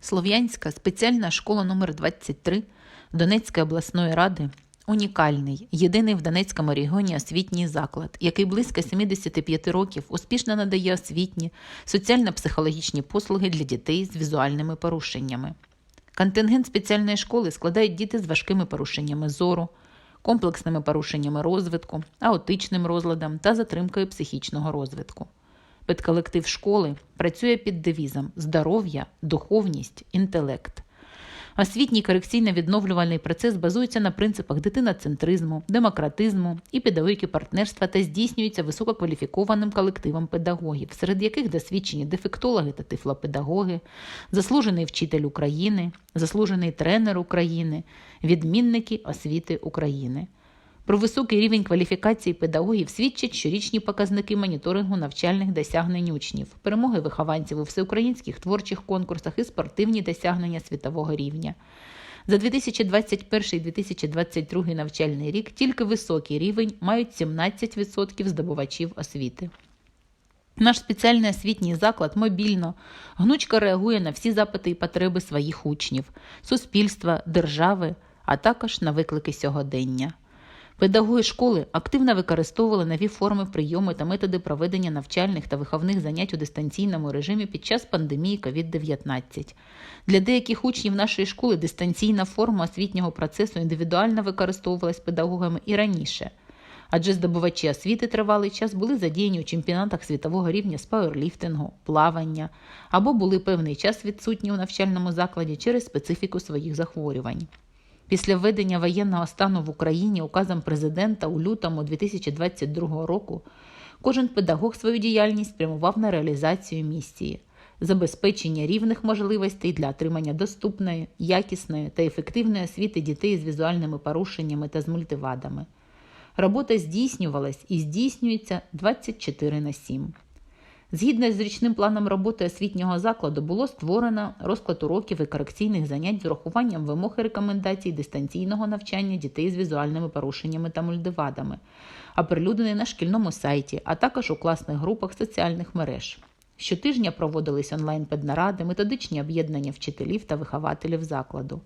Слов'янська спеціальна школа номер 23 Донецької обласної ради унікальний, єдиний в Донецькому регіоні освітній заклад, який близько 75 років успішно надає освітні, соціально-психологічні послуги для дітей з візуальними порушеннями. Контингент спеціальної школи складають діти з важкими порушеннями зору, комплексними порушеннями розвитку, аутичним розладом та затримкою психічного розвитку. Педколектив школи працює під девізом здоров'я, духовність, інтелект. Освітній корекційно-відновлювальний процес базується на принципах дитиноцентризму, демократизму і педагогіки партнерства та здійснюється висококваліфікованим колективом педагогів, серед яких досвідчені дефектологи та тифлопедагоги, заслужений вчитель України, заслужений тренер України, відмінники освіти України. Про високий рівень кваліфікації педагогів свідчать щорічні показники моніторингу навчальних досягнень учнів, перемоги вихованців у всеукраїнських творчих конкурсах і спортивні досягнення світового рівня. За 2021-2022 навчальний рік тільки високий рівень мають 17% здобувачів освіти. Наш спеціальний освітній заклад мобільно, гнучко реагує на всі запити і потреби своїх учнів, суспільства, держави, а також на виклики сьогодення. Педагоги школи активно використовували нові форми прийому та методи проведення навчальних та виховних занять у дистанційному режимі під час пандемії COVID-19. Для деяких учнів нашої школи дистанційна форма освітнього процесу індивідуально використовувалась педагогами і раніше. Адже здобувачі освіти тривалий час були задіяні у чемпіонатах світового рівня з пауерліфтингу, плавання або були певний час відсутні у навчальному закладі через специфіку своїх захворювань. Після введення воєнного стану в Україні указом президента у лютому 2022 року кожен педагог свою діяльність спрямував на реалізацію місії забезпечення рівних можливостей для отримання доступної, якісної та ефективної освіти дітей з візуальними порушеннями та з мультивадами. Робота здійснювалась і здійснюється 24 на 7. Згідно з річним планом роботи освітнього закладу було створено розклад уроків і корекційних занять з урахуванням вимог і рекомендацій дистанційного навчання дітей з візуальними порушеннями та мультивадами, оприлюднений на шкільному сайті, а також у класних групах соціальних мереж. Щотижня проводились онлайн-педнаради, методичні об'єднання вчителів та вихователів закладу.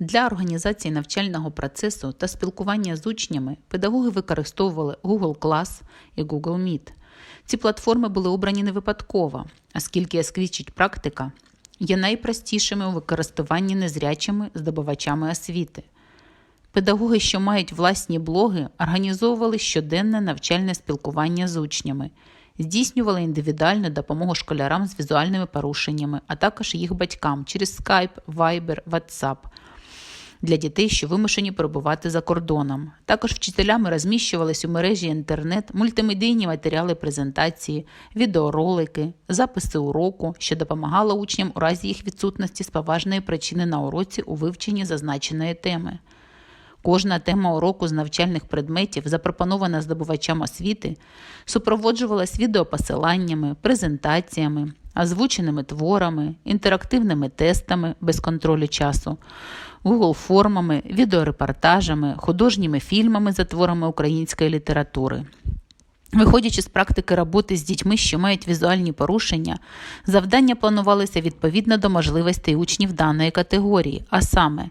Для організації навчального процесу та спілкування з учнями педагоги використовували Google Class і Google Meet. Ці платформи були обрані не випадково, оскільки, свідчить практика, є найпростішими у використуванні незрячими здобувачами освіти. Педагоги, що мають власні блоги, організовували щоденне навчальне спілкування з учнями, здійснювали індивідуальну допомогу школярам з візуальними порушеннями, а також їх батькам через Skype, Viber, WhatsApp – для дітей, що вимушені перебувати за кордоном. Також вчителями розміщувались у мережі інтернет мультимедійні матеріали презентації, відеоролики, записи уроку, що допомагало учням у разі їх відсутності з поважної причини на уроці у вивченні зазначеної теми. Кожна тема уроку з навчальних предметів, запропонована здобувачам освіти, супроводжувалась відеопосиланнями, презентаціями, озвученими творами, інтерактивними тестами без контролю часу, Google формами, відеорепортажами, художніми фільмами за творами української літератури. Виходячи з практики роботи з дітьми, що мають візуальні порушення, завдання планувалися відповідно до можливостей учнів даної категорії, а саме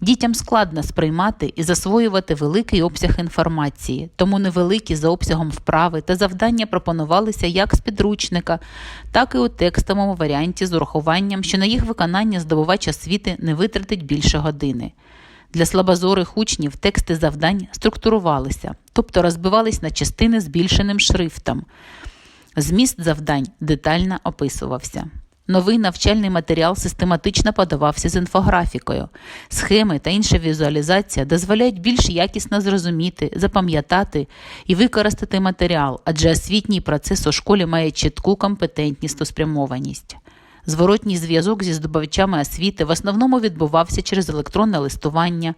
Дітям складно сприймати і засвоювати великий обсяг інформації, тому невеликі за обсягом вправи та завдання пропонувалися як з підручника, так і у текстовому варіанті з урахуванням, що на їх виконання здобувач освіти не витратить більше години. Для слабозорих учнів тексти завдань структурувалися, тобто розбивались на частини збільшеним шрифтом. Зміст завдань детально описувався. Новий навчальний матеріал систематично подавався з інфографікою. Схеми та інша візуалізація дозволяють більш якісно зрозуміти, запам'ятати і використати матеріал, адже освітній процес у школі має чітку компетентність та спрямованість. Зворотній зв'язок зі здобувачами освіти в основному відбувався через електронне листування,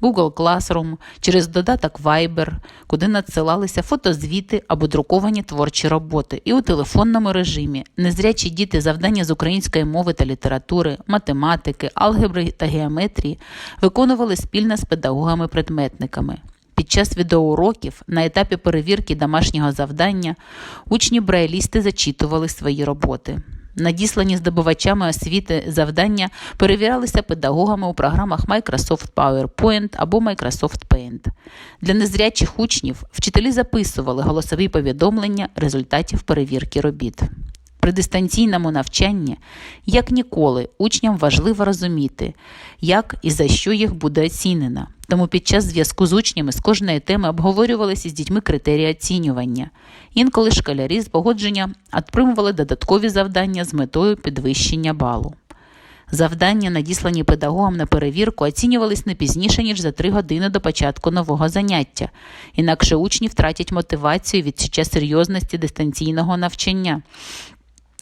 Google Classroom, через додаток Viber, куди надсилалися фотозвіти або друковані творчі роботи, і у телефонному режимі незрячі діти завдання з української мови та літератури, математики, алгебри та геометрії виконували спільно з педагогами-предметниками. Під час відеоуроків на етапі перевірки домашнього завдання учні брайлісти зачитували свої роботи. Надіслані здобувачами освіти завдання перевірялися педагогами у програмах Microsoft PowerPoint або Microsoft Paint. Для незрячих учнів вчителі записували голосові повідомлення результатів перевірки робіт. При дистанційному навчанні, як ніколи, учням важливо розуміти, як і за що їх буде оцінено. Тому під час зв'язку з учнями з кожної теми обговорювалися з дітьми критерії оцінювання. Інколи школярі з погодження отримували додаткові завдання з метою підвищення балу. Завдання, надіслані педагогам на перевірку, оцінювались не пізніше, ніж за три години до початку нового заняття, інакше учні втратять мотивацію відчуття серйозності дистанційного навчання.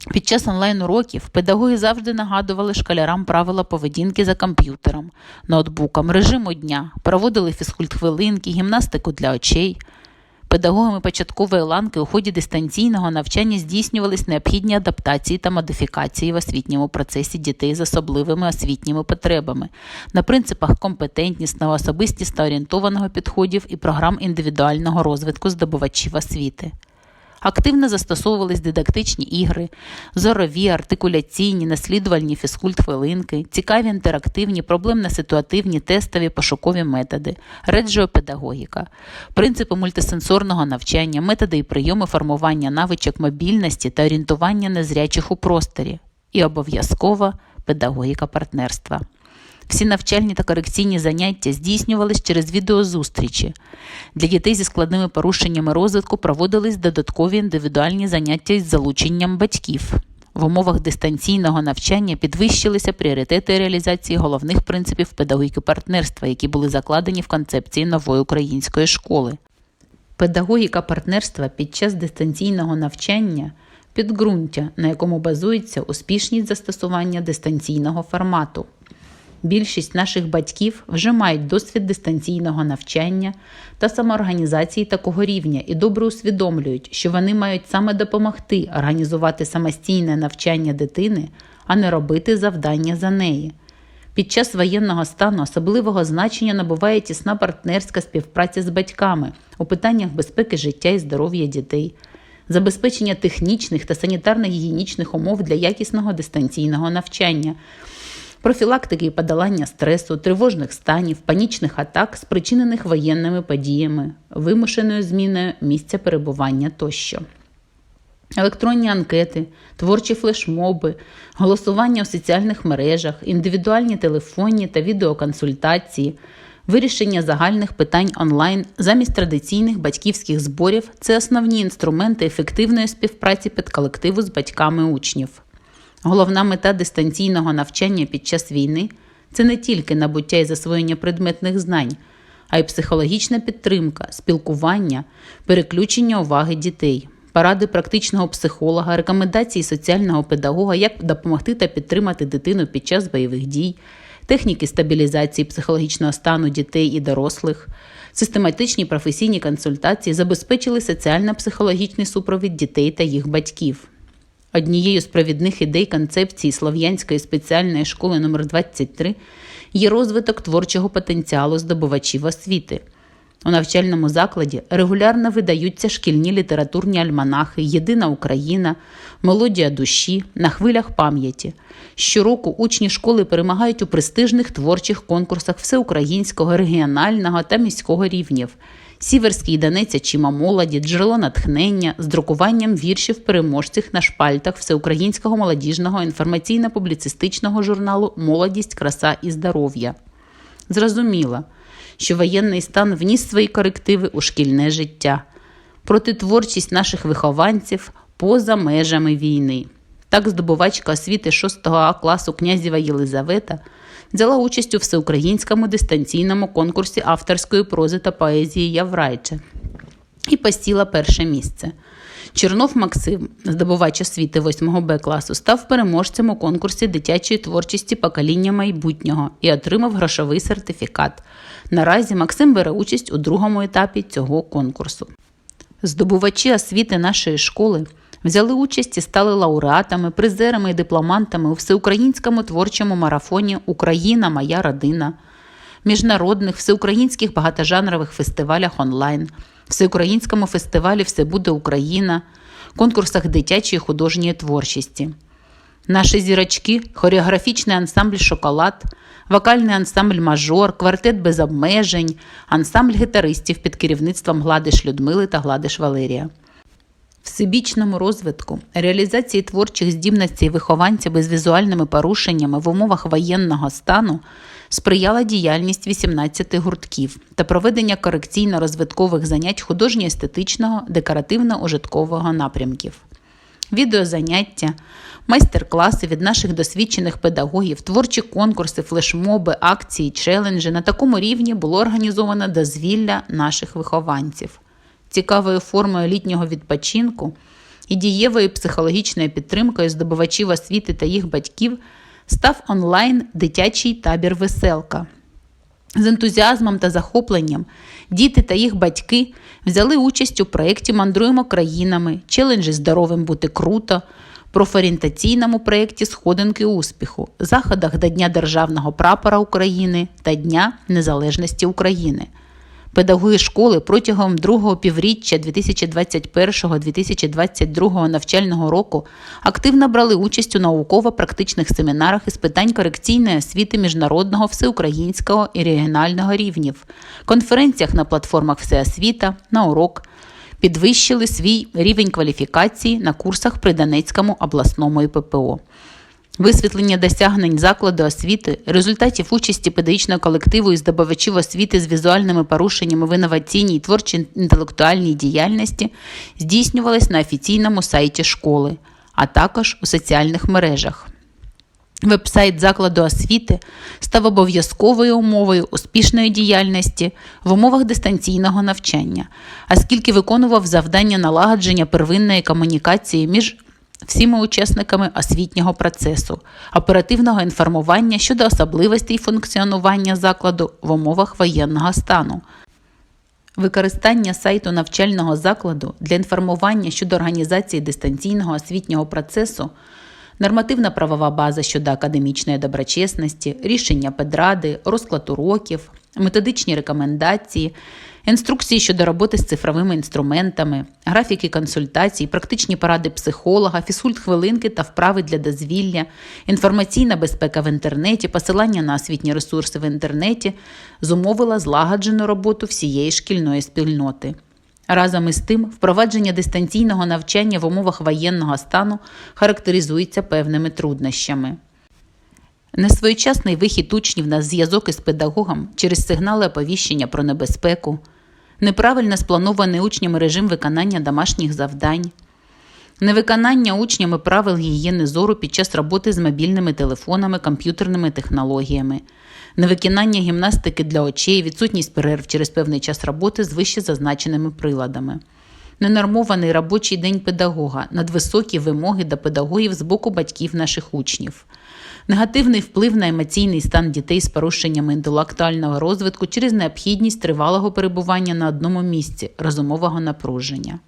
Під час онлайн-уроків педагоги завжди нагадували школярам правила поведінки за комп'ютером, ноутбуком, режиму дня, проводили фізкульт-хвилинки, гімнастику для очей. Педагогами початкової ланки у ході дистанційного навчання здійснювались необхідні адаптації та модифікації в освітньому процесі дітей з особливими освітніми потребами на принципах компетентнісного, особистісно орієнтованого підходів і програм індивідуального розвитку здобувачів освіти. Активно застосовувались дидактичні ігри, зорові, артикуляційні, наслідувальні фізкульт-хвилинки, цікаві інтерактивні, проблемно-ситуативні, тестові пошукові методи, реджіопедагогіка, принципи мультисенсорного навчання, методи і прийоми формування навичок мобільності та орієнтування незрячих у просторі і обов'язкова педагогіка партнерства. Всі навчальні та корекційні заняття здійснювались через відеозустрічі. Для дітей зі складними порушеннями розвитку проводились додаткові індивідуальні заняття із залученням батьків. В умовах дистанційного навчання підвищилися пріоритети реалізації головних принципів педагогіки партнерства, які були закладені в концепції нової української школи. Педагогіка партнерства під час дистанційного навчання підґрунтя, на якому базується успішність застосування дистанційного формату. Більшість наших батьків вже мають досвід дистанційного навчання та самоорганізації такого рівня і добре усвідомлюють, що вони мають саме допомогти організувати самостійне навчання дитини, а не робити завдання за неї. Під час воєнного стану особливого значення набуває тісна партнерська співпраця з батьками у питаннях безпеки життя і здоров'я дітей, забезпечення технічних та санітарно-гігієнічних умов для якісного дистанційного навчання профілактики і подолання стресу, тривожних станів, панічних атак, спричинених воєнними подіями, вимушеною зміною місця перебування тощо. Електронні анкети, творчі флешмоби, голосування у соціальних мережах, індивідуальні телефонні та відеоконсультації, вирішення загальних питань онлайн замість традиційних батьківських зборів це основні інструменти ефективної співпраці підколективу з батьками учнів. Головна мета дистанційного навчання під час війни це не тільки набуття і засвоєння предметних знань, а й психологічна підтримка, спілкування, переключення уваги дітей, поради практичного психолога, рекомендації соціального педагога, як допомогти та підтримати дитину під час бойових дій, техніки стабілізації психологічного стану дітей і дорослих. Систематичні професійні консультації забезпечили соціально-психологічний супровід дітей та їх батьків. Однією з провідних ідей концепції Слов'янської спеціальної школи номер 23 є розвиток творчого потенціалу здобувачів освіти. У навчальному закладі регулярно видаються шкільні літературні альманахи Єдина Україна, Мелодія душі на хвилях пам'яті. Щороку учні школи перемагають у престижних творчих конкурсах всеукраїнського, регіонального та міського рівнів. Сіверський Донець Чима молоді, джерело натхнення з друкуванням віршів переможців на шпальтах всеукраїнського молодіжного інформаційно-публіцистичного журналу Молодість, краса і здоров'я. Зрозуміло, що воєнний стан вніс свої корективи у шкільне життя, проти творчість наших вихованців поза межами війни. Так, здобувачка освіти 6 А класу князєва Єлизавета взяла участь у всеукраїнському дистанційному конкурсі авторської прози та поезії Яврайче і посіла перше місце. Чернов Максим, здобувач освіти 8 Б класу, став переможцем у конкурсі дитячої творчості покоління майбутнього і отримав грошовий сертифікат. Наразі Максим бере участь у другому етапі цього конкурсу. Здобувачі освіти нашої школи взяли участь і стали лауреатами, призерами і дипломантами у всеукраїнському творчому марафоні Україна, моя родина, міжнародних всеукраїнських багатожанрових фестивалях онлайн, всеукраїнському фестивалі Все буде Україна, конкурсах дитячої художньої творчості. Наші зірочки, хореографічний ансамбль Шоколад, вокальний ансамбль Мажор, квартет без обмежень, ансамбль гітаристів під керівництвом Гладиш Людмили та Гладиш Валерія. Всебічному розвитку, реалізації творчих здібностей вихованців із візуальними порушеннями в умовах воєнного стану сприяла діяльність 18 гуртків та проведення корекційно-розвиткових занять художньо-естетичного декоративно-ужиткового напрямків. Відеозаняття, майстер-класи від наших досвідчених педагогів, творчі конкурси, флешмоби, акції, челенджі на такому рівні було організовано дозвілля наших вихованців. Цікавою формою літнього відпочинку і дієвою психологічною підтримкою здобувачів освіти та їх батьків став онлайн дитячий табір Веселка. З ентузіазмом та захопленням діти та їх батьки взяли участь у проєкті Мандруємо країнами, челенджі Здоровим бути круто, профорієнтаційному проєкті Сходинки успіху, заходах до Дня Державного прапора України та Дня Незалежності України. Педагоги школи протягом другого півріччя 2021-2022 навчального року активно брали участь у науково-практичних семінарах із питань корекційної освіти міжнародного, всеукраїнського і регіонального рівнів, конференціях на платформах Всеосвіта, на урок, підвищили свій рівень кваліфікації на курсах при Донецькому обласному ІППО. Висвітлення досягнень закладу освіти, результатів участі педагогічного колективу і здобувачів освіти з візуальними порушеннями в інноваційній і творчій інтелектуальній діяльності здійснювалось на офіційному сайті школи, а також у соціальних мережах. Вебсайт закладу освіти став обов'язковою умовою успішної діяльності в умовах дистанційного навчання, оскільки виконував завдання налагодження первинної комунікації між всіма учасниками освітнього процесу, оперативного інформування щодо особливостей функціонування закладу в умовах воєнного стану. Використання сайту навчального закладу для інформування щодо організації дистанційного освітнього процесу, нормативна правова база щодо академічної доброчесності, рішення педради, розклад уроків, методичні рекомендації, інструкції щодо роботи з цифровими інструментами, графіки консультацій, практичні поради психолога, фізкульт-хвилинки та вправи для дозвілля, інформаційна безпека в інтернеті, посилання на освітні ресурси в інтернеті зумовила злагоджену роботу всієї шкільної спільноти. Разом із тим, впровадження дистанційного навчання в умовах воєнного стану характеризується певними труднощами. Несвоєчасний вихід учнів на зв'язок із педагогом через сигнали оповіщення про небезпеку, неправильно спланований учнями режим виконання домашніх завдань, невиконання учнями правил гігієни зору під час роботи з мобільними телефонами, комп'ютерними технологіями, невиконання гімнастики для очей, відсутність перерв через певний час роботи з вище зазначеними приладами. Ненормований робочий день педагога, надвисокі вимоги до педагогів з боку батьків наших учнів, негативний вплив на емоційний стан дітей з порушеннями інтелектуального розвитку через необхідність тривалого перебування на одному місці, розумового напруження.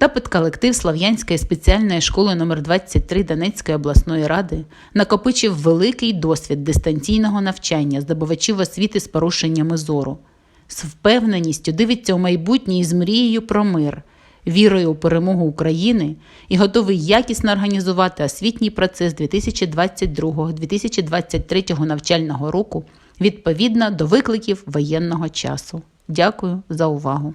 Та педколектив Слов'янської спеціальної школи номер 23 Донецької обласної ради накопичив великий досвід дистанційного навчання здобувачів освіти з порушеннями зору. З впевненістю дивиться у майбутнє із мрією про мир, вірою у перемогу України і готовий якісно організувати освітній процес 2022-2023 навчального року відповідно до викликів воєнного часу. Дякую за увагу!